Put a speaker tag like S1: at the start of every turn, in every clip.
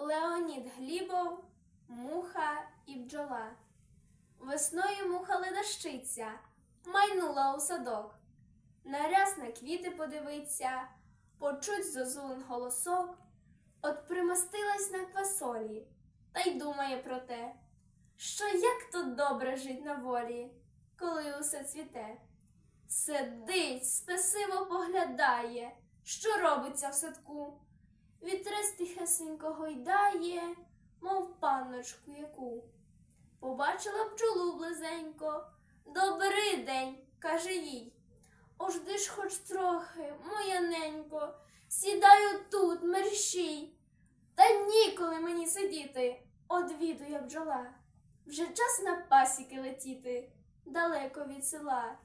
S1: Леонід Глібов, муха і бджола. Весною муха ледащиця, майнула у садок. Наряс на квіти подивиться, почуть зозулин голосок. От примостилась на квасолі, та й думає про те, що як тут добре жить на волі, коли усе цвіте. Сидить, спесиво поглядає, що робиться в садку. Вітрець тихесенько гойдає, мов панночку яку. Побачила бджолу близенько. Добрий день, каже їй. Ожди ж хоч трохи, моя ненько, сідаю тут, мерщій. Та ніколи мені сидіти, одвідує бджола. Вже час на пасіки летіти далеко від села.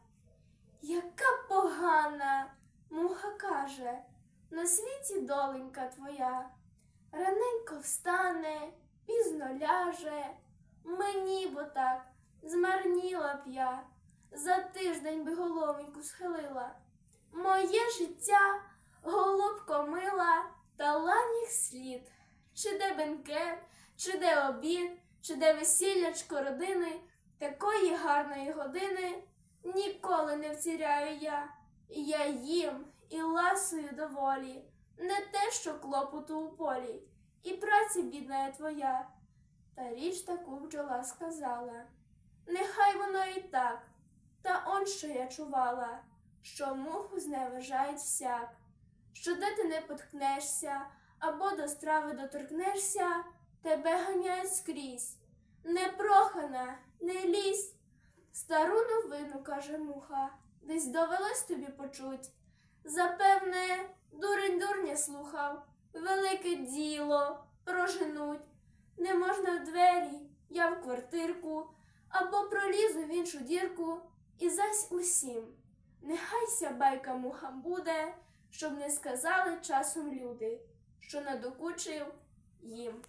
S1: Яка погана, муха каже, на світі доленька твоя. Раненько встане, пізно ляже. Мені бо так змарніла б я, за тиждень би головеньку схилила. Моє життя голубко мила та ланіх слід. Чи де бенкет, чи де обід, чи де весіллячко родини, такої гарної години ніколи не втіряю я. Я їм і ласую доволі, не те, що клопоту у полі, і праці бідна твоя. Та річ таку бджола сказала. Нехай воно і так, та он що я чувала, що муху зневажають всяк, що де ти не поткнешся, або до страви доторкнешся, тебе ганяють скрізь. Непрохана, не лізь. Стару новину, каже муха, десь довелось тобі почуть. Запевне, дурень дурня слухав, велике діло проженуть. Не можна в двері, я в квартирку, або пролізу в іншу дірку, і зась усім. Нехайся байка мухам буде, щоб не сказали часом люди, що надокучив їм.